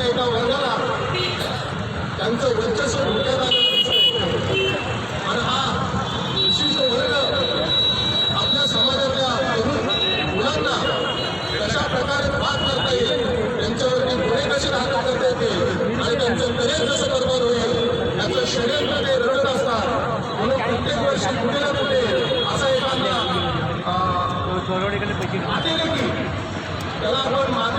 असलेल्या एका वर्गाला त्यांचं वर्चस्व धोक्यात आलेलं आणि हा विशिष्ट वर्ग आपल्या समाजातल्या मुलांना कशा प्रकारे वाद करता येईल त्यांच्यावरती गुन्हे कसे दाखल करता येतील आणि त्यांचं करिअर कसं बरोबर होईल त्यांचं षडयंत्र ते रडत असतात म्हणून प्रत्येक वर्षी कुठे ना कुठे असा एखादा त्याला आपण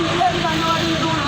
Familienvermögen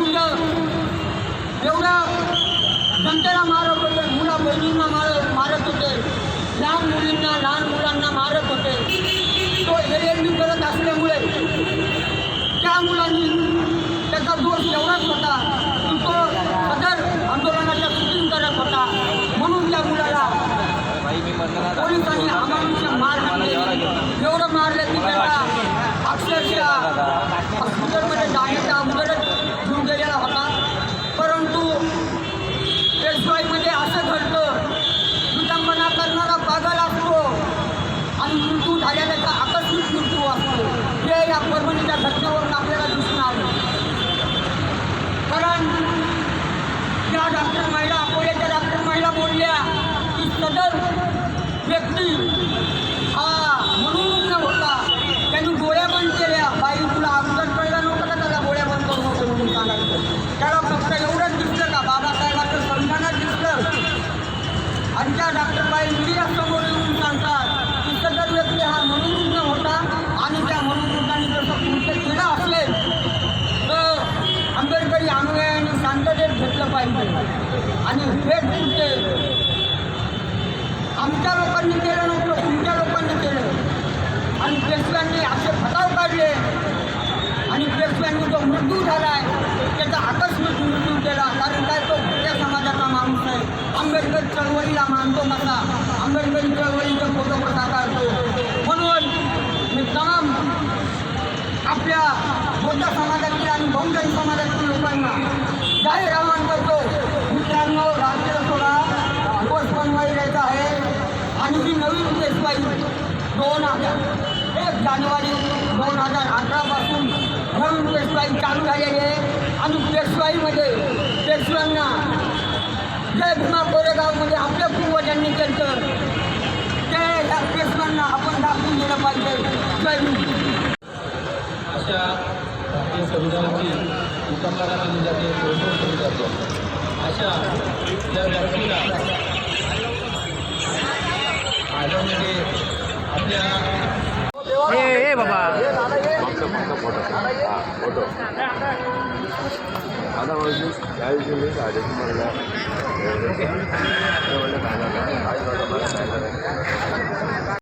ते एवढं जनतेला मारत होते. मुला बहिणींना मारत मारत होते. लहान मुलींना लहान मुलांना मारत होते. तो एल करत असल्यामुळे त्या मुलांनी त्याचा दोष एवढाच होता की तो सदर आंदोलनाच्या शूटिंग करत होता म्हणून त्या मुलाला पोलिसांनी अमानुष्य मार हाणले एवढं मारलं की त्याला अक्षरशः हॉस्पिटलमध्ये जाण्याच्या अगोदरच जीव गेलेला होता परंतु पेशवाईमध्ये असं घडतं विटंबना करणारा पागल असतो आणि झाल्याचा आकस्मिक मृत्यू असतो हे या परभणीच्या घटनेवरून आपल्याला दिसून आलं कारण त्या डॉक्टर महिला अकोल्याच्या डॉक्टर महिला बोलल्या की सदर व्यक्ती हा मनोरुग्ण होता त्यांनी गोळ्या बंद केल्या बाई तुला अगोदर कळलं नव्हतं का त्याला गोळ्या बंद करू नको म्हणून सांगायचं त्याला फक्त एवढंच दिसलं का बाबासाहेबांचं संविधानात दिसलं आणि त्या डॉक्टर बाई मीडिया समोर येऊन सांगतात की सदर व्यक्ती हा मनोरुग्ण होता आणि त्या मनोरुग्णाने जसं कृत्य केलं असेल तर आंबेडकरी अनुयायांनी शांततेत घेतलं पाहिजे आणि हे आमच्या लोकांनी केलं नव्हतं तुमच्या लोकांनी केलं. आणि पेशव्यांनी असे फटाव काढले. आणि पेशव्यांनी जो मृत्यू झाला आहे त्याचा आकस्मिक मृत्यू केला. कारण काय तो त्या समाजाचा माणूस आहे. आंबेडकर चळवळीला मानतो कसा? आंबेडकरी चळवळीचे फोटो कसा काढतो? म्हणून मी तमाम आपल्या बौद्ध समाजातील आणि बहुजन समाजातील लोकांना जाहीर आवाहन करतो मित्रांनो राज्य सोडा दिवस बनवायचा आहे आणि ही नवीन पेशवाई दोन हजार एक जानेवारी दोन हजार अठरापासून नवीन पेशवाई चालू झालेली आहे. आणि पेशवाईमध्ये पेशव्यांना जय भीमा कोरेगावमध्ये आपल्या पूर्वजांनी केलं ते ह्या पेशव्यांना आपण दाखवून दिलं पाहिजे. जय अशा भारतीय संविधानाची उल्लंघना केली जाते तोडफोड केली जाते. अशा या व्यक्तीला आल्यामध्ये ए ए बाबा. अदरवाईज त्या दिवशी मी म्हणलं काय